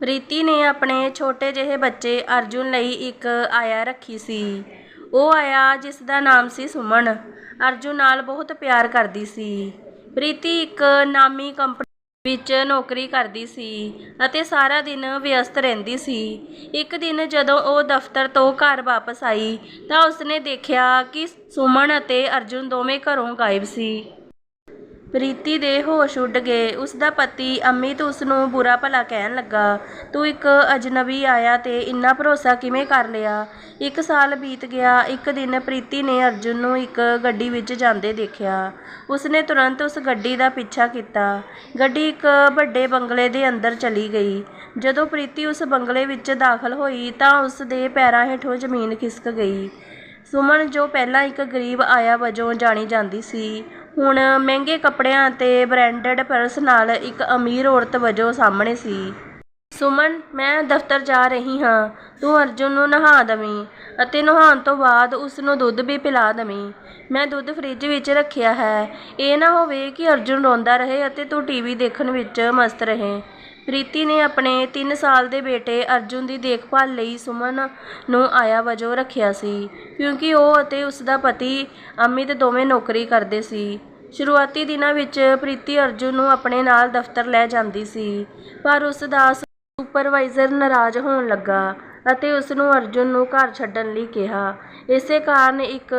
ਪ੍ਰੀਤੀ ਨੇ ਆਪਣੇ ਛੋਟੇ ਜਿਹੇ ਬੱਚੇ ਅਰਜੁਨ ਲਈ ਇੱਕ ਆਇਆ ਰੱਖੀ ਸੀ। ਉਹ ਆਇਆ ਜਿਸ ਦਾ ਨਾਮ ਸੀ ਸੁਮਨ। ਅਰਜੁਨ ਨਾਲ ਬਹੁਤ ਪਿਆਰ ਕਰਦੀ ਸੀ। ਪ੍ਰੀਤੀ ਇੱਕ ਨਾਮੀ ਕੰਪਨੀ ਵਿੱਚ ਨੌਕਰੀ ਕਰਦੀ ਸੀ ਅਤੇ ਸਾਰਾ ਦਿਨ ਵਿਅਸਤ ਰਹਿੰਦੀ ਸੀ। ਇੱਕ ਦਿਨ ਜਦੋਂ ਉਹ ਦਫ਼ਤਰ ਤੋਂ ਘਰ ਵਾਪਸ ਆਈ ਤਾਂ ਉਸਨੇ ਦੇਖਿਆ ਕਿ ਸੁਮਨ ਅਤੇ ਅਰਜੁਨ ਦੋਵੇਂ ਘਰੋਂ ਗਾਇਬ ਸੀ। ਪ੍ਰੀਤੀ ਦੇ ਹੋਸ਼ ਉੱਡ ਗਏ। ਉਸ ਦਾ ਪਤੀ ਅਮਿਤ ਉਸ ਨੂੰ ਬੁਰਾ ਭਲਾ ਕਹਿਣ ਲੱਗਾ। ਤੂੰ ਇੱਕ ਅਜਨਬੀ ਆਇਆ ਤੇ ਇੰਨਾ ਭਰੋਸਾ ਕਿਵੇਂ ਕਰ ਲਿਆ? ਇੱਕ ਸਾਲ ਬੀਤ ਗਿਆ। ਇੱਕ ਦਿਨ ਪ੍ਰੀਤੀ ਨੇ ਅਰਜੁਨ ਨੂੰ ਇੱਕ ਗੱਡੀ ਵਿੱਚ ਜਾਂਦੇ ਦੇਖਿਆ। ਉਸਨੇ ਤੁਰੰਤ ਉਸ ਗੱਡੀ ਦਾ ਪਿੱਛਾ ਕੀਤਾ। ਗੱਡੀ ਇੱਕ ਵੱਡੇ ਬੰਗਲੇ ਦੇ ਅੰਦਰ ਚਲੀ ਗਈ। ਜਦੋਂ ਪ੍ਰੀਤੀ ਉਸ ਬੰਗਲੇ ਵਿੱਚ ਦਾਖਲ ਹੋਈ ਤਾਂ ਉਸ ਦੇ ਪੈਰਾਂ ਹੇਠੋਂ ਜ਼ਮੀਨ ਖਿਸਕ ਗਈ। ਸੁਮਨ, ਜੋ ਪਹਿਲਾਂ ਇੱਕ ਗਰੀਬ ਆਇਆ ਵਜੋਂ ਜਾਣੀ ਜਾਂਦੀ ਸੀ ਹੁਣ ਮਹਿੰਗੇ ਕੱਪੜਿਆਂ ਅਤੇ ਬ੍ਰਾਂਡਡ ਪਰਸ ਨਾਲ ਇੱਕ ਅਮੀਰ ਔਰਤ ਵਜੋਂ ਸਾਹਮਣੇ ਸੀ। ਸੁਮਨ, ਮੈਂ ਦਫ਼ਤਰ ਜਾ ਰਹੀ ਹਾਂ। ਤੂੰ ਅਰਜੁਨ ਨੂੰ ਨਹਾ ਦਵੀਂ ਅਤੇ ਨਹਾਉਣ ਤੋਂ ਬਾਅਦ ਉਸ ਨੂੰ ਦੁੱਧ ਵੀ ਪਿਲਾ ਦਵੀਂ। ਮੈਂ ਦੁੱਧ ਫ੍ਰਿਜ ਵਿੱਚ ਰੱਖਿਆ ਹੈ। ਇਹ ਨਾ ਹੋਵੇ ਕਿ ਅਰਜੁਨ ਰੋਂਦਾ ਰਹੇ ਅਤੇ ਤੂੰ ਟੀਵੀ ਦੇਖਣ ਵਿੱਚ ਮਸਤ ਰਹੇ। ਪ੍ਰੀਤੀ ਨੇ ਆਪਣੇ ਤਿੰਨ ਸਾਲ ਦੇ ਬੇਟੇ ਅਰਜੁਨ ਦੀ ਦੇਖਭਾਲ ਲਈ ਸੁਮਨ ਨੂੰ ਆਇਆ ਵਜੋਂ ਰੱਖਿਆ ਸੀ, ਕਿਉਂਕਿ ਉਹ ਅਤੇ ਉਸ ਦਾ ਪਤੀ ਅਮਿਤ ਦੋਵੇਂ ਨੌਕਰੀ ਕਰਦੇ ਸੀ। ਸ਼ੁਰੂਆਤੀ ਦਿਨਾਂ ਵਿੱਚ ਪ੍ਰੀਤੀ ਅਰਜੁਨ ਨੂੰ ਆਪਣੇ ਨਾਲ ਦਫ਼ਤਰ ਲੈ ਜਾਂਦੀ ਸੀ, ਪਰ ਉਸ ਦਾ ਸੁਪਰਵਾਈਜ਼ਰ ਨਾਰਾਜ਼ ਹੋਣ ਲੱਗਾ ਅਤੇ ਉਸ ਨੂੰ ਅਰਜੁਨ ਨੂੰ ਘਰ ਛੱਡਣ ਲਈ ਕਿਹਾ। ਇਸੇ ਕਾਰਨ ਇੱਕ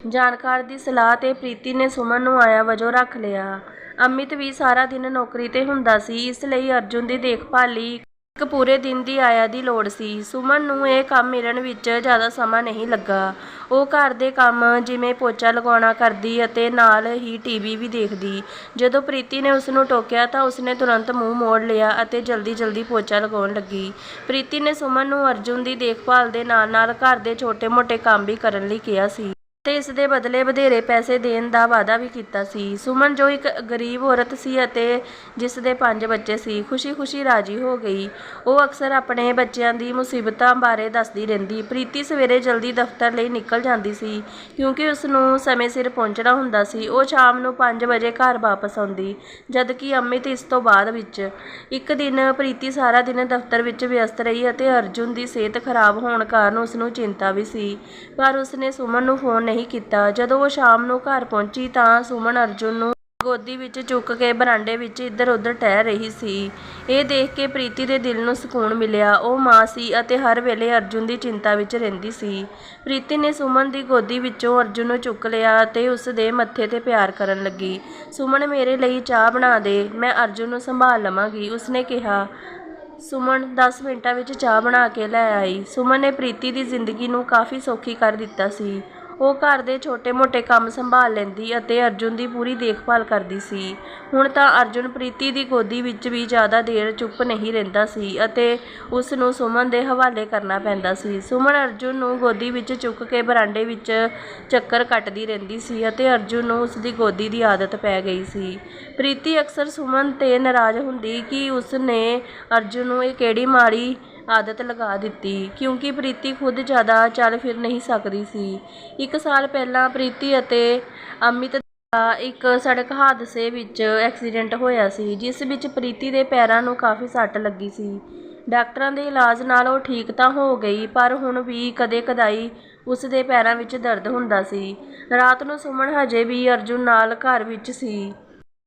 ਜਾਣਕਾਰ ਦੀ ਸਲਾਹ ਤੇ ਪ੍ਰੀਤੀ ਨੇ ਸੁਮਨ ਨੂੰ ਆਇਆ ਵਜੋਂ ਰੱਖ ਲਿਆ। ਅਮਿਤ ਵੀ ਸਾਰਾ ਦਿਨ ਨੌਕਰੀ ਤੇ ਹੁੰਦਾ ਸੀ, ਇਸ ਲਈ ਅਰਜੁਨ ਦੀ ਦੇਖਭਾਲ ਲਈ ਇੱਕ ਪੂਰੇ ਦਿਨ ਦੀ ਆਇਆ ਦੀ ਲੋੜ ਸੀ। ਸੁਮਨ ਨੂੰ ਇਹ ਕੰਮ ਮਿਲਣ ਵਿੱਚ ਜ਼ਿਆਦਾ ਸਮਾਂ ਨਹੀਂ ਲੱਗਾ। ਉਹ ਘਰ ਦੇ ਕੰਮ ਜਿਵੇਂ ਪੋਚਾ ਲਗਾਉਣਾ ਕਰਦੀ ਅਤੇ ਨਾਲ ਹੀ ਟੀਵੀ ਵੀ ਦੇਖਦੀ। ਜਦੋਂ ਪ੍ਰੀਤੀ ਨੇ ਉਸ ਨੂੰ ਟੋਕਿਆ ਤਾਂ ਉਸਨੇ ਤੁਰੰਤ ਮੂੰਹ ਮੋੜ ਲਿਆ ਅਤੇ ਜਲਦੀ ਜਲਦੀ ਪੋਚਾ ਲਗਾਉਣ ਲੱਗੀ। ਪ੍ਰੀਤੀ ਨੇ ਸੁਮਨ ਨੂੰ ਅਰਜੁਨ ਦੀ ਦੇਖਭਾਲ ਦੇ ਨਾਲ ਨਾਲ ਘਰ ਦੇ ਛੋਟੇ-ਮੋਟੇ ਕੰਮ ਵੀ ਕਰਨ ਲਈ ਕਿਹਾ ਸੀ। ਤੇ ਇਸ ਦੇ ਬਦਲੇ ਵਧੇਰੇ ਪੈਸੇ ਦੇਣ ਦਾ ਵਾਅਦਾ ਵੀ ਕੀਤਾ ਸੀ। ਸੁਮਨ ਜੋ ਇੱਕ ਗਰੀਬ ਔਰਤ ਸੀ ਅਤੇ ਜਿਸ ਦੇ ਪੰਜ ਬੱਚੇ ਸੀ, ਖੁਸ਼ੀ-ਖੁਸ਼ੀ ਰਾਜੀ ਹੋ ਗਈ। ਉਹ ਅਕਸਰ ਆਪਣੇ ਬੱਚਿਆਂ ਦੀ ਮੁਸੀਬਤਾਂ ਬਾਰੇ ਦੱਸਦੀ ਰਹਿੰਦੀ। ਪ੍ਰੀਤੀ ਸਵੇਰੇ ਜਲਦੀ ਦਫ਼ਤਰ ਲਈ ਨਿਕਲ ਜਾਂਦੀ ਸੀ, ਕਿਉਂਕਿ ਉਸ ਨੂੰ ਸਮੇਂ ਸਿਰ ਪਹੁੰਚਣਾ ਹੁੰਦਾ ਸੀ। ਉਹ ਸ਼ਾਮ ਨੂੰ 5 ਵਜੇ ਘਰ ਵਾਪਸ ਆਉਂਦੀ, ਜਦਕਿ ਅਮਿਤ ਇਸ ਤੋਂ ਬਾਅਦ ਵਿੱਚ। ਇੱਕ ਦਿਨ ਪ੍ਰੀਤੀ ਸਾਰਾ ਦਿਨ ਦਫ਼ਤਰ ਵਿੱਚ ਵਿਅਸਤ ਰਹੀ ਅਤੇ ਅਰਜੁਨ ਦੀ ਸਿਹਤ ਖਰਾਬ ਹੋਣ ਕਾਰਨ ਉਸ ਨੂੰ ਚਿੰਤਾ ਵੀ ਸੀ। ਪਰ ਉਸ ਨੇ ਸੁਮਨ ਨੂੰ ਫੋਨ ਨਹੀਂ ਕੀਤਾ। ਜਦੋਂ ਉਹ ਸ਼ਾਮ ਨੂੰ ਘਰ ਪਹੁੰਚੀ ਤਾਂ ਸੁਮਨ ਅਰਜੁਨ ਨੂੰ ਗੋਦੀ ਵਿੱਚ ਚੁੱਕ ਕੇ ਬਰਾਂਡੇ ਵਿੱਚ ਇੱਧਰ-ਉੱਧਰ ਟਹਿ ਰਹੀ ਸੀ। ਇਹ ਦੇਖ ਕੇ ਪ੍ਰੀਤੀ ਦੇ ਦਿਲ ਨੂੰ ਸਕੂਨ ਮਿਲਿਆ। ਉਹ ਮਾਂ ਸੀ ਅਤੇ ਹਰ ਵੇਲੇ ਅਰਜੁਨ ਦੀ ਚਿੰਤਾ ਵਿੱਚ ਰਹਿੰਦੀ ਸੀ। ਪ੍ਰੀਤੀ ਨੇ ਸੁਮਨ ਦੀ ਗੋਦੀ ਵਿੱਚੋਂ ਅਰਜੁਨ ਨੂੰ ਚੁੱਕ ਲਿਆ ਅਤੇ ਉਸ ਦੇ ਮੱਥੇ ਤੇ ਪਿਆਰ ਕਰਨ ਲੱਗੀ। ਸੁਮਨ, ਮੇਰੇ ਲਈ ਚਾਹ ਬਣਾ ਦੇ। ਮੈਂ ਅਰਜੁਨ ਨੂੰ ਸੰਭਾਲ ਲਵਾਂਗੀ, ਉਸਨੇ ਕਿਹਾ। ਸੁਮਨ 10 ਮਿੰਟਾਂ ਵਿੱਚ ਚਾਹ ਬਣਾ ਕੇ ਲੈ ਆਈ। ਸੁਮਨ ਨੇ ਪ੍ਰੀਤੀ ਦੀ ਜ਼ਿੰਦਗੀ ਨੂੰ ਕਾਫੀ ਸੌਖੀ ਕਰ ਦਿੱਤਾ ਸੀ। ਉਹ ਘਰ ਦੇ ਛੋਟੇ-ਮੋਟੇ ਕੰਮ ਸੰਭਾਲ ਲੈਂਦੀ ਅਤੇ ਅਰਜੁਨ ਦੀ ਪੂਰੀ ਦੇਖਭਾਲ ਕਰਦੀ ਸੀ। ਹੁਣ ਤਾਂ ਅਰਜੁਨ ਪ੍ਰੀਤੀ ਦੀ ਗੋਦੀ ਵਿੱਚ ਵੀ ਜ਼ਿਆਦਾ ਦੇਰ ਚੁੱਪ ਨਹੀਂ ਰਹਿੰਦਾ ਸੀ ਅਤੇ ਉਸ ਨੂੰ ਸੁਮਨ ਦੇ ਹਵਾਲੇ ਕਰਨਾ ਪੈਂਦਾ ਸੀ। ਸੁਮਨ ਅਰਜੁਨ ਨੂੰ ਗੋਦੀ ਵਿੱਚ ਚੁੱਕ ਕੇ ਬਰਾਂਡੇ ਵਿੱਚ ਚੱਕਰ ਕੱਟਦੀ ਰਹਿੰਦੀ ਸੀ ਅਤੇ ਅਰਜੁਨ ਨੂੰ ਉਸ ਦੀ ਗੋਦੀ ਦੀ ਆਦਤ ਪੈ ਗਈ ਸੀ। ਪ੍ਰੀਤੀ ਅਕਸਰ ਸੁਮਨ ਤੇ ਨਾਰਾਜ਼ ਹੁੰਦੀ ਕਿ ਉਸ ਨੇ ਅਰਜੁਨ ਨੂੰ ਇਹ ਕਿਹੜੀ ਮਾੜੀ ਆਦਤ ਲਗਾ ਦਿੱਤੀ, ਕਿਉਂਕਿ ਪ੍ਰੀਤੀ ਖੁਦ ਜ਼ਿਆਦਾ ਚੱਲ ਫਿਰ ਨਹੀਂ ਸਕਦੀ ਸੀ। ਇੱਕ ਸਾਲ ਪਹਿਲਾਂ ਪ੍ਰੀਤੀ ਅਤੇ ਅਮਿਤ ਦਾ ਇੱਕ ਸੜਕ ਹਾਦਸੇ ਵਿੱਚ ਐਕਸੀਡੈਂਟ ਹੋਇਆ ਸੀ, ਜਿਸ ਵਿੱਚ ਪ੍ਰੀਤੀ ਦੇ ਪੈਰਾਂ ਨੂੰ ਕਾਫੀ ਸੱਟ ਲੱਗੀ ਸੀ। ਡਾਕਟਰਾਂ ਦੇ ਇਲਾਜ ਨਾਲ ਉਹ ਠੀਕ ਤਾਂ ਹੋ ਗਈ, ਪਰ ਹੁਣ ਵੀ ਕਦੇ-ਕਦਾਈ ਉਸ ਦੇ ਪੈਰਾਂ ਵਿੱਚ ਦਰਦ ਹੁੰਦਾ ਸੀ। ਰਾਤ ਨੂੰ ਸੁਮਨ ਹਜੇ ਵੀ ਅਰਜੁਨ ਨਾਲ ਘਰ ਵਿੱਚ ਸੀ।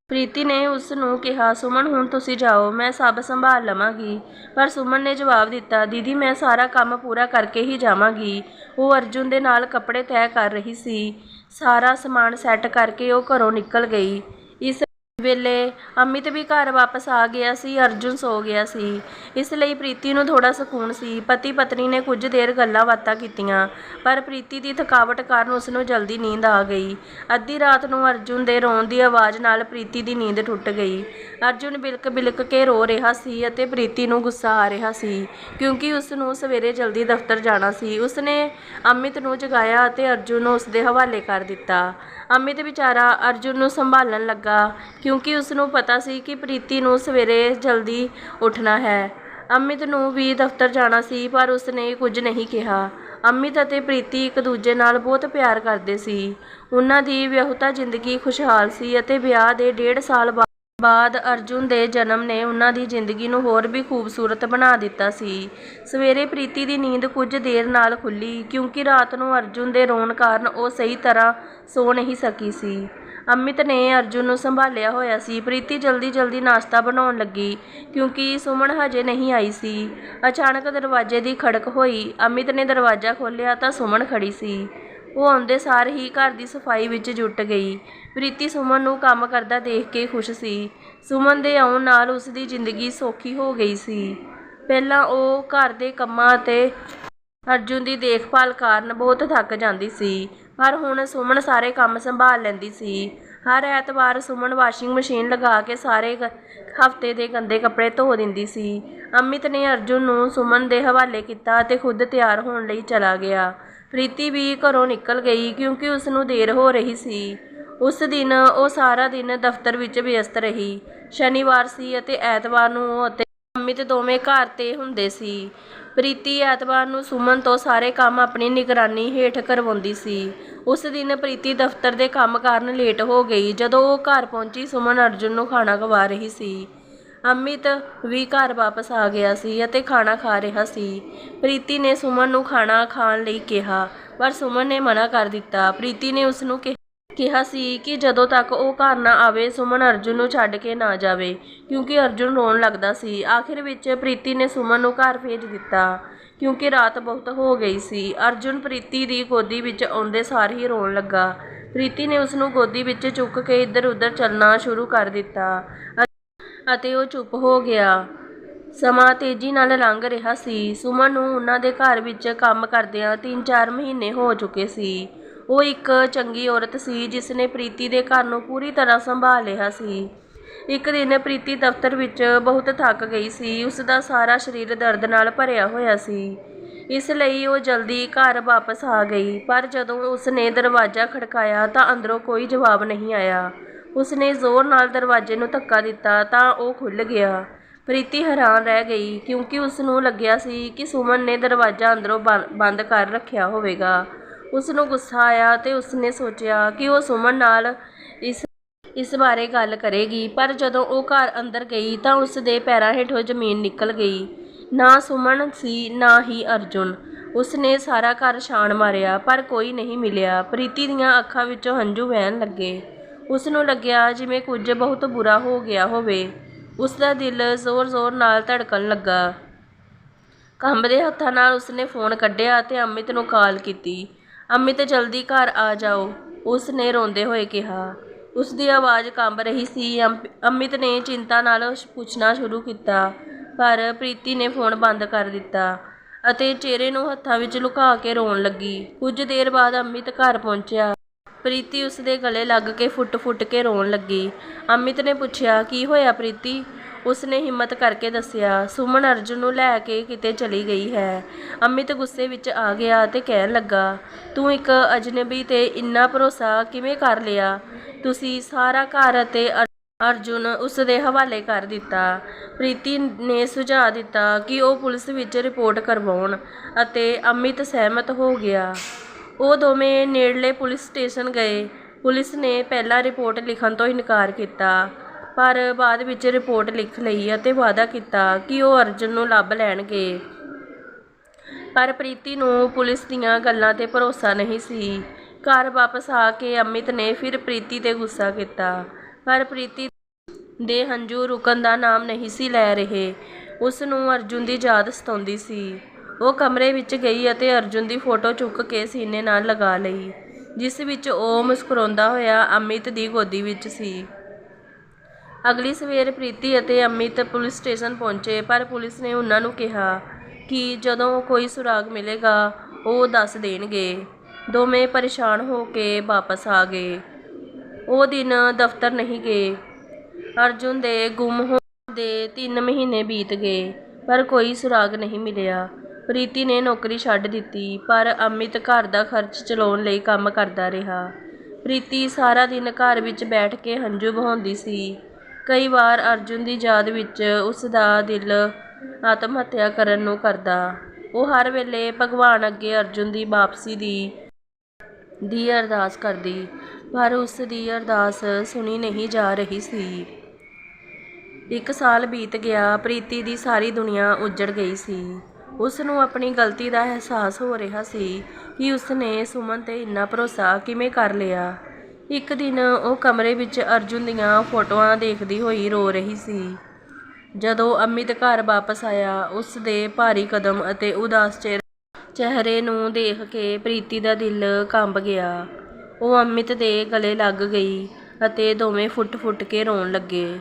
ਪ੍ਰੀਤੀ ਨੇ ਉਸ ਨੂੰ ਕਿਹਾ, ਸੁਮਨ, ਹੁਣ ਤੁਸੀਂ ਜਾਓ, ਮੈਂ ਸਭ ਸੰਭਾਲ ਲਵਾਂਗੀ। ਪਰ ਸੁਮਨ ਨੇ ਜਵਾਬ ਦਿੱਤਾ, ਦੀਦੀ, ਮੈਂ ਸਾਰਾ ਕੰਮ ਪੂਰਾ ਕਰਕੇ ਹੀ ਜਾਵਾਂਗੀ। ਉਹ ਅਰਜੁਨ ਦੇ ਨਾਲ ਕੱਪੜੇ ਤੈਅ ਕਰ ਰਹੀ ਸੀ। ਸਾਰਾ ਸਮਾਨ ਸੈੱਟ ਕਰਕੇ ਉਹ ਘਰੋਂ ਨਿਕਲ ਗਈ। ਇਸ ਵੇਲੇ ਅਮਿਤ ਵੀ ਘਰ ਵਾਪਸ ਆ ਗਿਆ ਸੀ, ਅਰਜੁਨ ਸੋ ਗਿਆ ਸੀ। ਇਸ ਲਈ ਪ੍ਰੀਤੀ ਨੂੰ ਥੋੜਾ ਸਕੂਨ ਸੀ। ਪਤੀ ਪਤਨੀ ਨੇ ਕੁਝ ਦੇਰ ਗੱਲਾਂ ਬਾਤਾਂ ਕੀਤੀਆਂ, ਪਰ ਪ੍ਰੀਤੀ ਦੀ ਥਕਾਵਟ ਕਾਰਨ ਉਸ ਨੂੰ ਜਲਦੀ ਨੀਂਦ ਆ ਗਈ। ਅੱਧੀ ਰਾਤ ਨੂੰ ਅਰਜੁਨ ਦੇ ਰੋਣ ਦੀ ਆਵਾਜ਼ ਨਾਲ ਪ੍ਰੀਤੀ ਦੀ ਨੀਂਦ ਟੁੱਟ ਗਈ। ਅਰਜੁਨ ਬਿਲਕ ਬਿਲਕ ਕੇ ਰੋ ਰਿਹਾ ਸੀ ਅਤੇ ਪ੍ਰੀਤੀ ਨੂੰ ਗੁੱਸਾ ਆ ਰਿਹਾ ਸੀ, ਕਿਉਂਕਿ ਉਸ ਨੂੰ ਸਵੇਰੇ ਜਲਦੀ ਦਫ਼ਤਰ ਜਾਣਾ ਸੀ। ਉਸਨੇ ਅਮਿਤ ਨੂੰ ਜਗਾਇਆ ਅਤੇ ਅਰਜੁਨ ਨੂੰ ਉਸ ਦੇ ਹਵਾਲੇ ਕਰ ਦਿੱਤਾ। ਅਮਿਤ ਵਿਚਾਰਾ ਅਰਜੁਨ ਨੂੰ ਸੰਭਾਲਣ ਲੱਗਾ, ਕਿਉਂਕਿ ਉਸ ਨੂੰ ਪਤਾ ਸੀ ਕਿ ਪ੍ਰੀਤੀ ਨੂੰ ਸਵੇਰੇ ਜਲਦੀ ਉੱਠਣਾ ਹੈ। ਅਮਿਤ ਨੂੰ ਵੀ ਦਫ਼ਤਰ ਜਾਣਾ ਸੀ, ਪਰ ਉਸ ਨੇ ਕੁਝ ਨਹੀਂ ਕਿਹਾ। ਅਮਿਤ ਅਤੇ ਪ੍ਰੀਤੀ ਇੱਕ ਦੂਜੇ ਨਾਲ ਬਹੁਤ ਪਿਆਰ ਕਰਦੇ ਸੀ। ਉਹਨਾਂ ਦੀ ਵਿਆਹੁਤਾ ਜ਼ਿੰਦਗੀ ਖੁਸ਼ਹਾਲ ਸੀ ਅਤੇ ਵਿਆਹ ਦੇ ਡੇਢ ਸਾਲ ਬਾਅਦ ਬਾਅਦ ਅਰਜੁਨ ਦੇ ਜਨਮ ਨੇ ਉਹਨਾਂ ਦੀ ਜ਼ਿੰਦਗੀ ਨੂੰ ਹੋਰ ਵੀ ਖੂਬਸੂਰਤ ਬਣਾ ਦਿੱਤਾ ਸੀ। ਸਵੇਰੇ ਪ੍ਰੀਤੀ ਦੀ ਨੀਂਦ ਕੁਝ ਦੇਰ ਨਾਲ ਖੁੱਲ੍ਹੀ ਕਿਉਂਕਿ ਰਾਤ ਨੂੰ ਅਰਜੁਨ ਦੇ ਰੋਣ ਕਾਰਨ ਉਹ ਸਹੀ ਤਰ੍ਹਾਂ ਸੋ ਨਹੀਂ ਸਕੀ ਸੀ। ਅਮਿਤ ਨੇ ਅਰਜੁਨ ਨੂੰ ਸੰਭਾਲਿਆ ਹੋਇਆ ਸੀ। ਪ੍ਰੀਤੀ ਜਲਦੀ ਜਲਦੀ ਨਾਸ਼ਤਾ ਬਣਾਉਣ ਲੱਗੀ, ਕਿਉਂਕਿ ਸੁਮਨ ਹਜੇ ਨਹੀਂ ਆਈ ਸੀ। ਅਚਾਨਕ ਦਰਵਾਜ਼ੇ ਦੀ ਖੜਕ ਹੋਈ। ਅਮਿਤ ਨੇ ਦਰਵਾਜ਼ਾ ਖੋਲ੍ਹਿਆ ਤਾਂ ਸੁਮਨ ਖੜ੍ਹੀ ਸੀ। ਉਹ ਆਉਂਦੇ ਸਾਰ ਹੀ ਘਰ ਦੀ ਸਫ਼ਾਈ ਵਿੱਚ ਜੁਟ ਗਈ। ਪ੍ਰੀਤੀ ਸੁਮਨ ਨੂੰ ਕੰਮ ਕਰਦਾ ਦੇਖ ਕੇ ਖੁਸ਼ ਸੀ। ਸੁਮਨ ਦੇ ਆਉਣ ਨਾਲ ਉਸ ਦੀ ਜ਼ਿੰਦਗੀ ਸੌਖੀ ਹੋ ਗਈ ਸੀ। ਪਹਿਲਾਂ ਉਹ ਘਰ ਦੇ ਕੰਮਾਂ ਅਤੇ ਅਰਜੁਨ ਦੀ ਦੇਖਭਾਲ ਕਾਰਨ ਬਹੁਤ ਥੱਕ ਜਾਂਦੀ ਸੀ, ਪਰ ਹੁਣ ਸੁਮਨ ਸਾਰੇ ਕੰਮ ਸੰਭਾਲ ਲੈਂਦੀ ਸੀ। ਹਰ ਐਤਵਾਰ ਸੁਮਨ ਵਾਸ਼ਿੰਗ ਮਸ਼ੀਨ ਲਗਾ ਕੇ ਸਾਰੇ ਹਫ਼ਤੇ ਦੇ ਗੰਦੇ ਕੱਪੜੇ ਧੋ ਦਿੰਦੀ ਸੀ। ਅਮਿਤ ਨੇ ਅਰਜੁਨ ਨੂੰ ਸੁਮਨ ਦੇ ਹਵਾਲੇ ਕੀਤਾ ਅਤੇ ਖੁਦ ਤਿਆਰ ਹੋਣ ਲਈ ਚਲਾ ਗਿਆ। ਪ੍ਰੀਤੀ ਵੀ ਘਰੋਂ ਨਿਕਲ ਗਈ ਕਿਉਂਕਿ ਉਸ ਨੂੰ ਦੇਰ ਹੋ ਰਹੀ ਸੀ। ਉਸ ਦਿਨ ਉਹ ਸਾਰਾ ਦਿਨ ਦਫ਼ਤਰ ਵਿੱਚ ਵਿਅਸਤ ਰਹੀ। ਸ਼ਨੀਵਾਰ ਸੀ ਅਤੇ ਐਤਵਾਰ ਨੂੰ ਉਹ ਅਤੇ ਅਮਿਤ ਦੋਵੇਂ ਘਰ ਤੇ ਹੁੰਦੇ ਸੀ। ਪ੍ਰੀਤੀ ਐਤਵਾਰ ਨੂੰ ਸੁਮਨ ਤੋਂ ਸਾਰੇ ਕੰਮ ਆਪਣੀ ਨਿਗਰਾਨੀ ਹੇਠ ਕਰਵਾਉਂਦੀ ਸੀ। ਉਸ ਦਿਨ ਪ੍ਰੀਤੀ ਦਫ਼ਤਰ ਦੇ ਕੰਮ ਕਾਰਨ ਲੇਟ ਹੋ ਗਈ। ਜਦੋਂ ਉਹ ਘਰ ਪਹੁੰਚੀ, ਸੁਮਨ ਅਰਜੁਨ ਨੂੰ ਖਾਣਾ ਖਵਾ ਰਹੀ ਸੀ। ਅਮਿਤ ਵੀ ਘਰ ਵਾਪਸ ਆ ਗਿਆ ਸੀ ਅਤੇ ਖਾਣਾ ਖਾ ਰਿਹਾ ਸੀ। ਪ੍ਰੀਤੀ ਨੇ ਸੁਮਨ ਨੂੰ ਖਾਣਾ ਖਾਣ ਲਈ ਕਿਹਾ, ਪਰ ਸੁਮਨ ਨੇ ਮਨਾ ਕਰ ਦਿੱਤਾ। ਪ੍ਰੀਤੀ ਨੇ ਉਸ ਨੂੰ ਕਿਹਾ ਸੀ ਕਿ ਜਦੋਂ ਤੱਕ ਉਹ ਘਰ ਨਾ ਆਵੇ, ਸੁਮਨ ਅਰਜੁਨ ਨੂੰ ਛੱਡ ਕੇ ਨਾ ਜਾਵੇ, ਕਿਉਂਕਿ ਅਰਜੁਨ ਰੋਣ ਲੱਗਦਾ ਸੀ। ਆਖਿਰ ਵਿੱਚ ਪ੍ਰੀਤੀ ਨੇ ਸੁਮਨ ਨੂੰ ਘਰ ਭੇਜ ਦਿੱਤਾ, ਕਿਉਂਕਿ ਰਾਤ ਬਹੁਤ ਹੋ ਗਈ ਸੀ। ਅਰਜੁਨ ਪ੍ਰੀਤੀ ਦੀ ਗੋਦੀ ਵਿੱਚ ਆਉਂਦੇ ਸਾਰ ਹੀ ਰੋਣ ਲੱਗਾ। ਪ੍ਰੀਤੀ ਨੇ ਉਸ ਨੂੰ ਗੋਦੀ ਵਿੱਚ ਚੁੱਕ ਕੇ ਇੱਧਰ ਉੱਧਰ ਚੱਲਣਾ ਸ਼ੁਰੂ ਕਰ ਦਿੱਤਾ। ਅਤੇ ਉਹ ਚੁੱਪ ਹੋ ਗਿਆ। ਸਮਾਂ ਤੇਜ਼ੀ ਨਾਲ ਲੰਘ ਰਿਹਾ ਸੀ। ਸੁਮਨ ਨੂੰ ਉਹਨਾਂ ਦੇ ਘਰ ਵਿੱਚ ਕੰਮ ਕਰਦਿਆਂ 3-4 ਮਹੀਨੇ ਹੋ ਚੁੱਕੇ ਸੀ। ਉਹ ਇੱਕ ਚੰਗੀ ਔਰਤ ਸੀ ਜਿਸ ਨੇ ਪ੍ਰੀਤੀ ਦੇ ਘਰ ਨੂੰ ਪੂਰੀ ਤਰ੍ਹਾਂ ਸੰਭਾਲ ਲਿਆ ਸੀ। ਇੱਕ ਦਿਨ ਪ੍ਰੀਤੀ ਦਫ਼ਤਰ ਵਿੱਚ ਬਹੁਤ ਥੱਕ ਗਈ ਸੀ। ਉਸ ਦਾ ਸਾਰਾ ਸਰੀਰ ਦਰਦ ਨਾਲ ਭਰਿਆ ਹੋਇਆ ਸੀ। ਇਸ ਲਈ ਉਹ ਜਲਦੀ ਘਰ ਵਾਪਸ ਆ ਗਈ। ਪਰ ਜਦੋਂ ਉਸ ਨੇ ਦਰਵਾਜ਼ਾ ਖੜਕਾਇਆ ਤਾਂ ਅੰਦਰੋਂ ਕੋਈ ਜਵਾਬ ਨਹੀਂ ਆਇਆ। ਉਸ ਨੇ ਜ਼ੋਰ ਨਾਲ ਦਰਵਾਜ਼ੇ ਨੂੰ ਧੱਕਾ ਦਿੱਤਾ ਤਾਂ ਉਹ ਖੁੱਲ੍ਹ ਗਿਆ। ਪ੍ਰੀਤੀ ਹੈਰਾਨ ਰਹਿ ਗਈ ਕਿਉਂਕਿ ਉਸ ਨੂੰ ਲੱਗਿਆ ਸੀ ਕਿ ਸੁਮਨ ਨੇ ਦਰਵਾਜ਼ਾ ਅੰਦਰੋਂ ਬੰ- ਬੰਦ ਕਰ ਰੱਖਿਆ ਹੋਵੇਗਾ। ਉਸ ਨੂੰ ਗੁੱਸਾ ਆਇਆ ਅਤੇ ਉਸ ਨੇ ਸੋਚਿਆ ਕਿ ਉਹ ਸੁਮਨ ਨਾਲ ਇਸ ਇਸ ਬਾਰੇ ਗੱਲ ਕਰੇਗੀ, ਪਰ ਜਦੋਂ ਉਹ ਘਰ ਅੰਦਰ ਗਈ ਤਾਂ ਉਸ ਦੇ ਪੈਰਾਂ ਹੇਠੋਂ ਜ਼ਮੀਨ ਨਿਕਲ ਗਈ। ਨਾ ਸੁਮਨ ਸੀ, ਨਾ ਹੀ ਅਰਜੁਨ। ਉਸ ਨੇ ਸਾਰਾ ਘਰ ਛਾਣ ਮਾਰਿਆ, ਪਰ ਕੋਈ ਨਹੀਂ ਮਿਲਿਆ। ਪ੍ਰੀਤੀ ਦੀਆਂ ਅੱਖਾਂ ਵਿੱਚੋਂ ਹੰਝੂ ਵਹਿਣ ਲੱਗੇ। ਉਸ ਨੂੰ ਲੱਗਿਆ ਜਿਵੇਂ ਕੁਝ ਬਹੁਤ ਬੁਰਾ ਹੋ ਗਿਆ ਹੋਵੇ। ਉਸ ਦਾ ਦਿਲ ਜ਼ੋਰ-ਜ਼ੋਰ ਨਾਲ ਧੜਕਣ ਲੱਗਾ। ਕੰਬਦੇ ਹੱਥਾਂ ਨਾਲ ਉਸਨੇ ਫੋਨ ਕੱਢਿਆ ਤੇ ਅਮਿਤ ਨੂੰ ਕਾਲ ਕੀਤੀ। ਅਮਿਤ ਜਲਦੀ ਘਰ ਆ ਜਾਓ। ਉਸ ਨੇ ਰੋਂਦੇ ਹੋਏ ਕਿਹਾ। ਉਸ ਦੀ ਆਵਾਜ਼ ਕੰਬ ਰਹੀ ਸੀ। ਅਮ- ਅਮਿਤ ਨੇ ਚਿੰਤਾ ਨਾਲ ਪੁੱਛਣਾ ਸ਼ੁਰੂ ਕੀਤਾ, ਪਰ ਪ੍ਰੀਤੀ ਨੇ ਫੋਨ ਬੰਦ ਕਰ ਦਿੱਤਾ ਅਤੇ ਚਿਹਰੇ ਨੂੰ ਹੱਥਾਂ ਵਿੱਚ ਲੁਕਾ ਕੇ ਰੋਣ ਲੱਗੀ। ਕੁਝ ਦੇਰ ਬਾਅਦ ਅਮਿਤ ਘਰ ਪਹੁੰਚਿਆ। ਪ੍ਰੀਤੀ ਉਸ ਦੇ ਗਲੇ ਲੱਗ ਕੇ ਫੁੱਟ-ਫੁੱਟ ਕੇ ਰੋਣ ਲੱਗੀ। ਅਮਿਤ ਨੇ ਪੁੱਛਿਆ, ਕੀ ਹੋਇਆ ਪ੍ਰੀਤੀ? ਉਸ ਨੇ ਹਿੰਮਤ ਕਰਕੇ ਦੱਸਿਆ, ਸੁਮਨ ਅਰਜੁਨ ਨੂੰ ਲੈ ਕੇ ਕਿਤੇ ਚਲੀ ਗਈ ਹੈ। ਅਮਿਤ ਗੁੱਸੇ ਵਿੱਚ ਆ ਗਿਆ ਤੇ ਕਹਿਣ ਲੱਗਾ, ਤੂੰ ਇੱਕ ਅਜਨਬੀ ਤੇ ਇੰਨਾ ਭਰੋਸਾ ਕਿਵੇਂ ਕਰ ਲਿਆ? ਤੁਸੀਂ ਸਾਰਾ ਘਰ ਅਤੇ ਅਰ- ਅਰਜੁਨ ਉਸ ਦੇ ਹਵਾਲੇ ਕਰ ਦਿੱਤਾ। ਪ੍ਰੀਤੀ ਨੇ ਸੁਝਾਅ ਦਿੱਤਾ ਕਿ ਉਹ ਪੁਲਿਸ ਵਿੱਚ ਰਿਪੋਰਟ ਕਰਵਾਉਣ ਅਤੇ ਅਮਿਤ ਸਹਿਮਤ ਹੋ ਗਿਆ। ਉਹ ਦੋਵੇਂ ਨੇੜਲੇ ਪੁਲਿਸ ਸਟੇਸ਼ਨ ਗਏ। ਪੁਲਿਸ ਨੇ ਪਹਿਲਾਂ ਰਿਪੋਰਟ ਲਿਖਣ ਤੋਂ ਇਨਕਾਰ ਕੀਤਾ, ਪਰ ਬਾਅਦ ਵਿੱਚ ਰਿਪੋਰਟ ਲਿਖ ਲਈ ਅਤੇ ਵਾਅਦਾ ਕੀਤਾ ਕਿ ਉਹ ਅਰਜੁਨ ਨੂੰ ਲੱਭ ਲੈਣਗੇ। ਪਰ ਪ੍ਰੀਤੀ ਨੂੰ ਪੁਲਿਸ ਦੀਆਂ ਗੱਲਾਂ ਤੇ ਭਰੋਸਾ ਨਹੀਂ ਸੀ। ਘਰ ਵਾਪਸ ਆ ਕੇ ਅਮਿਤ ਨੇ ਫਿਰ ਪ੍ਰੀਤੀ ਤੇ ਗੁੱਸਾ ਕੀਤਾ, ਪਰ ਪ੍ਰੀਤੀ ਦੇ ਹੰਝੂ ਰੁਕਣ ਦਾ ਨਾਮ ਨਹੀਂ ਸੀ ਲੈ ਰਹੇ। ਉਸ ਨੂੰ ਅਰਜੁਨ ਦੀ ਯਾਦ ਸਤਾਉਂਦੀ ਸੀ। ਉਹ ਕਮਰੇ ਵਿੱਚ ਗਈ ਅਤੇ ਅਰਜੁਨ ਦੀ ਫੋਟੋ ਚੁੱਕ ਕੇ ਸੀਨੇ ਨਾਲ ਲਗਾ ਲਈ, ਜਿਸ ਵਿੱਚ ਉਹ ਮੁਸਕਰਾਉਂਦਾ ਹੋਇਆ ਅਮਿਤ ਦੀ ਗੋਦੀ ਵਿੱਚ ਸੀ। ਅਗਲੀ ਸਵੇਰ ਪ੍ਰੀਤੀ ਅਤੇ ਅਮਿਤ ਪੁਲਿਸ ਸਟੇਸ਼ਨ ਪਹੁੰਚੇ, ਪਰ ਪੁਲਿਸ ਨੇ ਉਹਨਾਂ ਨੂੰ ਕਿਹਾ ਕਿ ਜਦੋਂ ਕੋਈ ਸੁਰਾਗ ਮਿਲੇਗਾ, ਉਹ ਦੱਸ ਦੇਣਗੇ। ਦੋਵੇਂ ਪਰੇਸ਼ਾਨ ਹੋ ਕੇ ਵਾਪਸ ਆ ਗਏ। ਉਹ ਦਿਨ ਦਫ਼ਤਰ ਨਹੀਂ ਗਏ। ਅਰਜੁਨ ਦੇ ਗੁੰਮ ਹੋਣ ਦੇ 3 ਮਹੀਨੇ ਬੀਤ ਗਏ, ਪਰ ਕੋਈ ਸੁਰਾਗ ਨਹੀਂ ਮਿਲਿਆ। ਪ੍ਰੀਤੀ ਨੇ ਨੌਕਰੀ ਛੱਡ ਦਿੱਤੀ, ਪਰ ਅਮਿਤ ਘਰ ਦਾ ਖਰਚ ਚਲਾਉਣ ਲਈ ਕੰਮ ਕਰਦਾ ਰਿਹਾ। ਪ੍ਰੀਤੀ ਸਾਰਾ ਦਿਨ ਘਰ ਵਿੱਚ ਬੈਠ ਕੇ ਹੰਝੂ ਵਹਾਉਂਦੀ ਸੀ। ਕਈ ਵਾਰ ਅਰਜੁਨ ਦੀ ਯਾਦ ਵਿੱਚ ਉਸ ਦਾ ਦਿਲ ਆਤਮ ਹੱਤਿਆ ਕਰਨ ਨੂੰ ਕਰਦਾ। ਉਹ ਹਰ ਵੇਲੇ ਭਗਵਾਨ ਅੱਗੇ ਅਰਜੁਨ ਦੀ ਵਾਪਸੀ ਦੀ ਦੀ ਅਰਦਾਸ ਕਰਦੀ, ਪਰ ਉਸ ਦੀ ਅਰਦਾਸ ਸੁਣੀ ਨਹੀਂ ਜਾ ਰਹੀ ਸੀ। ਇੱਕ ਸਾਲ ਬੀਤ ਗਿਆ, ਪ੍ਰੀਤੀ ਦੀ ਸਾਰੀ ਦੁਨੀਆ ਉੱਜੜ ਗਈ ਸੀ। ਉਸ ਨੂੰ ਆਪਣੀ ਗਲਤੀ ਦਾ ਅਹਿਸਾਸ ਹੋ ਰਿਹਾ ਸੀ ਕਿ ਉਸ ਨੇ ਸੁਮਨ ਤੇ ਇੰਨਾ ਭਰੋਸਾ ਕਿਵੇਂ ਕਰ ਲਿਆ। ਇੱਕ ਦਿਨ ਉਹ ਕਮਰੇ ਵਿੱਚ ਅਰਜੁਨ ਦੀਆਂ ਫੋਟੋਆਂ ਦੇਖਦੀ ਹੋਈ ਰੋ ਰਹੀ ਸੀ। ਜਦੋਂ ਅਮਿਤ ਘਰ ਵਾਪਸ ਆਇਆ ਉਸ ਦੇ ਭਾਰੀ ਕਦਮ ਅਤੇ ਉਦਾਸ ਚਿਹਰੇ ਨੂੰ ਦੇਖ ਕੇ ਪ੍ਰੀਤੀ ਦਾ ਦਿਲ ਕੰਬ ਗਿਆ। ਉਹ ਅਮਿਤ ਦੇ ਗਲੇ ਲੱਗ ਗਈ ਅਤੇ ਦੋਵੇਂ ਫੁੱਟ-ਫੁੱਟ ਕੇ ਰੋਣ ਲੱਗੇ।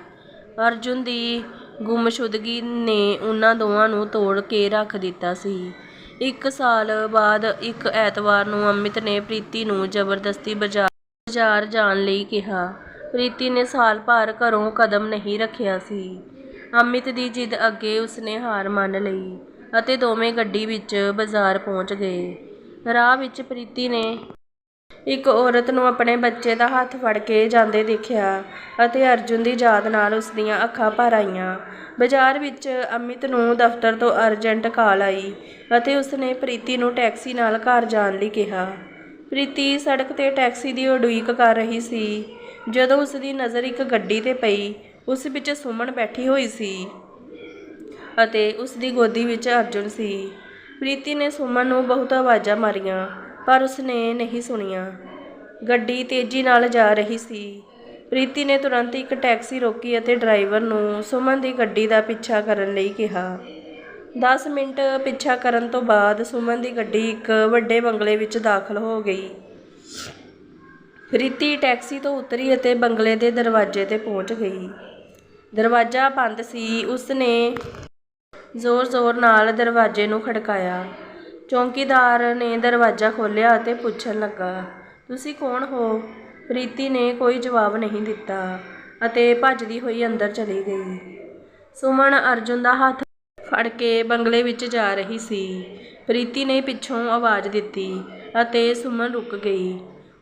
ਅਰਜੁਨ ਦੀ ਗੁੰਮਸ਼ੁਦਗੀ ਨੇ ਉਹਨਾਂ ਦੋਵਾਂ ਨੂੰ ਤੋੜ ਕੇ ਰੱਖ ਦਿੱਤਾ ਸੀ। ਇੱਕ ਸਾਲ ਬਾਅਦ ਇੱਕ ਐਤਵਾਰ ਨੂੰ ਅਮਿਤ ਨੇ ਪ੍ਰੀਤੀ ਨੂੰ ਜ਼ਬਰਦਸਤੀ ਬਾਜ਼ਾਰ ਬਾਜ਼ਾਰ ਜਾਣ ਲਈ ਕਿਹਾ। ਪ੍ਰੀਤੀ ਨੇ ਸਾਲ ਭਰ ਘਰੋਂ ਕਦਮ ਨਹੀਂ ਰੱਖਿਆ ਸੀ। ਅਮਿਤ ਦੀ ਜਿੱਦ ਅੱਗੇ ਉਸਨੇ ਹਾਰ ਮੰਨ ਲਈ ਅਤੇ ਦੋਵੇਂ ਗੱਡੀ ਵਿੱਚ ਬਾਜ਼ਾਰ ਪਹੁੰਚ ਗਏ। ਰਾਹ ਵਿੱਚ ਪ੍ਰੀਤੀ ਨੇ ਇੱਕ ਔਰਤ ਨੂੰ ਆਪਣੇ ਬੱਚੇ ਦਾ ਹੱਥ ਫੜ ਕੇ ਜਾਂਦੇ ਦੇਖਿਆ ਅਤੇ ਅਰਜੁਨ ਦੀ ਯਾਦ ਨਾਲ ਉਸ ਦੀਆਂ ਅੱਖਾਂ ਭਰ ਆਈਆਂ। ਬਾਜ਼ਾਰ ਵਿੱਚ ਅਮਿਤ ਨੂੰ ਦਫ਼ਤਰ ਤੋਂ ਅਰਜੈਂਟ ਕਾਲ ਆਈ ਅਤੇ ਉਸਨੇ ਪ੍ਰੀਤੀ ਨੂੰ ਟੈਕਸੀ ਨਾਲ ਘਰ ਜਾਣ ਲਈ ਕਿਹਾ। ਪ੍ਰੀਤੀ ਸੜਕ ਤੇ ਟੈਕਸੀ ਦੀ ਉਡੀਕ ਕਰ ਰਹੀ ਸੀ। ਜਦੋਂ ਉਸ ਦੀ ਨਜ਼ਰ ਇੱਕ ਗੱਡੀ ਤੇ ਪਈ, ਉਸ ਵਿੱਚ ਸੁਮਨ ਬੈਠੀ ਹੋਈ ਸੀ ਅਤੇ ਉਸ ਦੀ ਗੋਦੀ ਵਿੱਚ ਅਰਜੁਨ ਸੀ। ਪ੍ਰੀਤੀ ਨੇ ਸੁਮਨ ਨੂੰ ਬਹੁਤ ਆਵਾਜ਼ਾਂ ਮਾਰੀਆਂ। ਪਰ ਉਸਨੇ ਨਹੀਂ ਸੁਣੀਆਂ। ਗੱਡੀ ਤੇਜ਼ੀ ਨਾਲ ਜਾ ਰਹੀ ਸੀ। ਪ੍ਰੀਤੀ ਨੇ ਤੁਰੰਤ ਇੱਕ ਟੈਕਸੀ ਰੋਕੀ ਅਤੇ ਡਰਾਈਵਰ ਨੂੰ ਸੁਮਨ ਦੀ ਗੱਡੀ ਦਾ ਪਿੱਛਾ ਕਰਨ ਲਈ ਕਿਹਾ। 10 ਮਿੰਟ ਪਿੱਛਾ ਕਰਨ ਤੋਂ ਬਾਅਦ ਸੁਮਨ ਦੀ ਗੱਡੀ ਇੱਕ ਵੱਡੇ ਬੰਗਲੇ ਵਿੱਚ ਦਾਖਲ ਹੋ ਗਈ। ਪ੍ਰੀਤੀ ਟੈਕਸੀ ਤੋਂ ਉਤਰੀ ਅਤੇ ਬੰਗਲੇ ਦੇ ਦਰਵਾਜ਼ੇ ਤੇ ਪਹੁੰਚ ਗਈ। ਦਰਵਾਜ਼ਾ ਬੰਦ ਸੀ। ਉਸਨੇ ਜ਼ੋਰ-ਜ਼ੋਰ ਨਾਲ ਦਰਵਾਜ਼ੇ ਨੂੰ ਖੜਕਾਇਆ। ਚੌਂਕੀਦਾਰ ਨੇ ਦਰਵਾਜ਼ਾ ਖੋਲ੍ਹਿਆ ਅਤੇ ਪੁੱਛਣ ਲੱਗਾ, ਤੁਸੀਂ ਕੌਣ ਹੋ? ਪ੍ਰੀਤੀ ਨੇ ਕੋਈ ਜਵਾਬ ਨਹੀਂ ਦਿੱਤਾ ਅਤੇ ਭੱਜਦੀ ਹੋਈ ਅੰਦਰ ਚਲੀ ਗਈ। ਸੁਮਨ ਅਰਜੁਨ ਦਾ ਹੱਥ ਫੜ ਕੇ ਬੰਗਲੇ ਵਿੱਚ ਜਾ ਰਹੀ ਸੀ। ਪ੍ਰੀਤੀ ਨੇ ਪਿੱਛੋਂ ਆਵਾਜ਼ ਦਿੱਤੀ ਅਤੇ ਸੁਮਨ ਰੁਕ ਗਈ।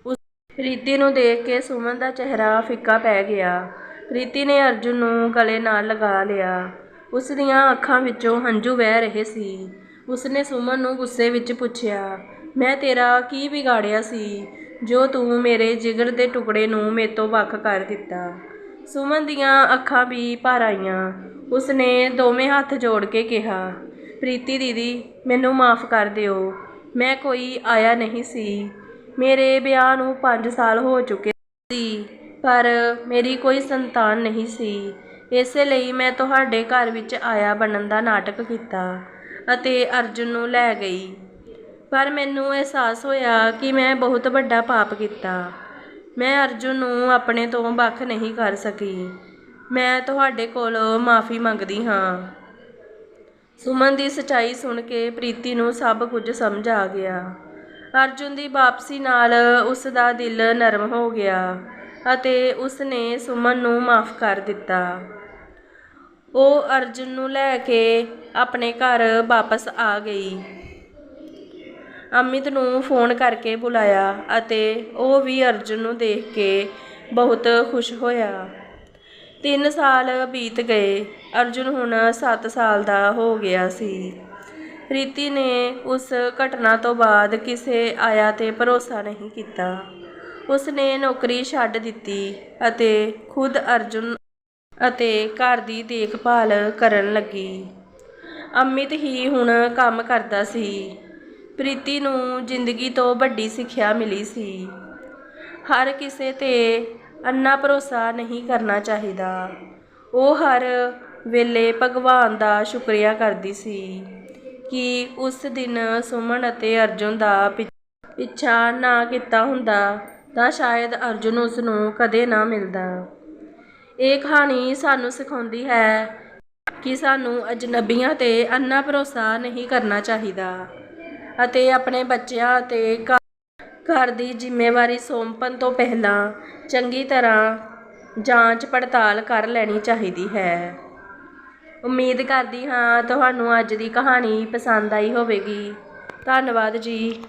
ਉਸ ਪ੍ਰੀਤੀ ਨੂੰ ਦੇਖ ਕੇ ਸੁਮਨ ਦਾ ਚਿਹਰਾ ਫਿੱਕਾ ਪੈ ਗਿਆ। ਪ੍ਰੀਤੀ ਨੇ ਅਰਜੁਨ ਨੂੰ ਗਲੇ ਨਾਲ ਲਗਾ ਲਿਆ। ਉਸ ਦੀਆਂ ਅੱਖਾਂ ਵਿੱਚੋਂ ਹੰਝੂ ਵਹਿ ਰਹੇ ਸੀ। ਉਸਨੇ ਸੁਮਨ ਨੂੰ ਗੁੱਸੇ ਵਿੱਚ ਪੁੱਛਿਆ, ਮੈਂ ਤੇਰਾ ਕੀ ਵਿਗਾੜਿਆ ਸੀ, ਜੋ ਤੂੰ ਮੇਰੇ ਜਿਗਰ ਦੇ ਟੁਕੜੇ ਨੂੰ ਮੇਤੋਂ ਵੱਖ ਕਰ ਦਿੱਤਾ? ਸੁਮਨ ਦੀਆਂ ਅੱਖਾਂ ਵੀ ਭਰ ਆਈਆਂ। ਉਸਨੇ ਦੋਵੇਂ ਹੱਥ ਜੋੜ ਕੇ ਕਿਹਾ, ਪ੍ਰੀਤੀ ਦੀਦੀ, ਮੈਨੂੰ ਮਾਫ ਕਰ ਦਿਓ, ਮੈਂ ਕੋਈ ਆਇਆ ਨਹੀਂ ਸੀ। ਮੇਰੇ ਵਿਆਹ ਨੂੰ 5 ਸਾਲ ਹੋ ਚੁੱਕੇ ਸੀ, ਪਰ ਮੇਰੀ ਕੋਈ ਸੰਤਾਨ ਨਹੀਂ ਸੀ। ਇਸੇ ਲਈ ਮੈਂ ਤੁਹਾਡੇ ਘਰ ਵਿੱਚ ਆਇਆ ਬਣਨ ਦਾ ਨਾਟਕ ਕੀਤਾ। ਅਤੇ ਅਰਜੁਨ ਨੂੰ ਲੈ ਗਈ। ਪਰ ਮੈਨੂੰ ਅਹਿਸਾਸ ਹੋਇਆ ਕਿ ਮੈਂ ਬਹੁਤ ਵੱਡਾ ਪਾਪ ਕੀਤਾ। ਮੈਂ ਅਰਜੁਨ ਨੂੰ ਆਪਣੇ ਤੋਂ ਵੱਖ ਨਹੀਂ ਕਰ ਸਕੀ। ਮੈਂ ਤੁਹਾਡੇ ਕੋਲੋਂ ਮਾਫੀ ਮੰਗਦੀ ਹਾਂ। ਸੁਮਨ ਦੀ ਸਚਾਈ ਸੁਣ ਕੇ ਪ੍ਰੀਤੀ ਨੂੰ ਸਭ ਕੁਝ ਸਮਝ ਆ ਗਿਆ। ਅਰਜੁਨ ਦੀ ਵਾਪਸੀ ਨਾਲ ਉਸ ਦਾ ਦਿਲ ਨਰਮ ਹੋ ਗਿਆ ਅਤੇ ਉਸ ਨੇ ਸੁਮਨ ਨੂੰ ਮਾਫ ਕਰ ਦਿੱਤਾ। ਉਹ ਅਰਜੁਨ ਨੂੰ ਲੈ ਕੇ ਆਪਣੇ ਘਰ ਵਾਪਸ ਆ ਗਈ। ਅਮਿਤ ਨੂੰ ਫੋਨ ਕਰਕੇ ਬੁਲਾਇਆ ਅਤੇ ਉਹ ਵੀ ਅਰਜੁਨ ਨੂੰ ਦੇਖ ਕੇ ਬਹੁਤ ਖੁਸ਼ ਹੋਇਆ। 3 ਸਾਲ ਬੀਤ ਗਏ। ਅਰਜੁਨ ਹੁਣ 7 ਸਾਲ ਦਾ ਹੋ ਗਿਆ ਸੀ। ਪ੍ਰੀਤੀ ਨੇ ਉਸ ਘਟਨਾ ਤੋਂ ਬਾਅਦ ਕਿਸੇ ਆਇਆ ਤੇ ਭਰੋਸਾ ਨਹੀਂ ਕੀਤਾ। ਉਸ ਨੇ ਨੌਕਰੀ ਛੱਡ ਦਿੱਤੀ ਅਤੇ ਖੁਦ ਅਰਜੁਨ ਅਤੇ ਘਰ ਦੀ ਦੇਖਭਾਲ ਕਰਨ ਲੱਗੀ। ਅਮਿਤ ਹੀ ਹੁਣ ਕੰਮ ਕਰਦਾ ਸੀ। ਪ੍ਰੀਤੀ ਨੂੰ ਜ਼ਿੰਦਗੀ ਤੋਂ ਵੱਡੀ ਸਿੱਖਿਆ ਮਿਲੀ ਸੀ। ਹਰ ਕਿਸੇ ਤੇ ਅੰਨਾ ਭਰੋਸਾ ਨਹੀਂ ਕਰਨਾ ਚਾਹੀਦਾ। ਉਹ ਹਰ ਵੇਲੇ ਭਗਵਾਨ ਦਾ ਸ਼ੁਕਰੀਆ ਕਰਦੀ ਸੀ ਕਿ ਉਸ ਦਿਨ ਸੁਮਨ ਅਤੇ ਅਰਜੁਨ ਦਾ ਪਿ- ਪਿੱਛਾ ਨਾ ਕੀਤਾ ਹੁੰਦਾ ਤਾਂ ਸ਼ਾਇਦ ਅਰਜੁਨ ਉਸ ਨੂੰ ਕਦੇ ਨਾ ਮਿਲਦਾ। ਇਹ ਕਹਾਣੀ ਸਾਨੂੰ ਸਿਖਾਉਂਦੀ ਹੈ ਕਿ ਸਾਨੂੰ ਅਜਨਬੀਆਂ ਤੇ ਅੰਨਾ ਭਰੋਸਾ ਨਹੀਂ ਕਰਨਾ ਚਾਹੀਦਾ ਅਤੇ ਆਪਣੇ ਬੱਚਿਆਂ ਅਤੇ ਘਰ ਦੀ ਜ਼ਿੰਮੇਵਾਰੀ ਸੌਂਪਣ ਤੋਂ ਪਹਿਲਾਂ ਚੰਗੀ ਤਰ੍ਹਾਂ ਜਾਂਚ ਪੜਤਾਲ ਕਰ ਲੈਣੀ ਚਾਹੀਦੀ ਹੈ। ਉਮੀਦ ਕਰਦੀ ਹਾਂ ਤੁਹਾਨੂੰ ਅੱਜ ਦੀ ਕਹਾਣੀ ਪਸੰਦ ਆਈ ਹੋਵੇਗੀ। ਧੰਨਵਾਦ ਜੀ।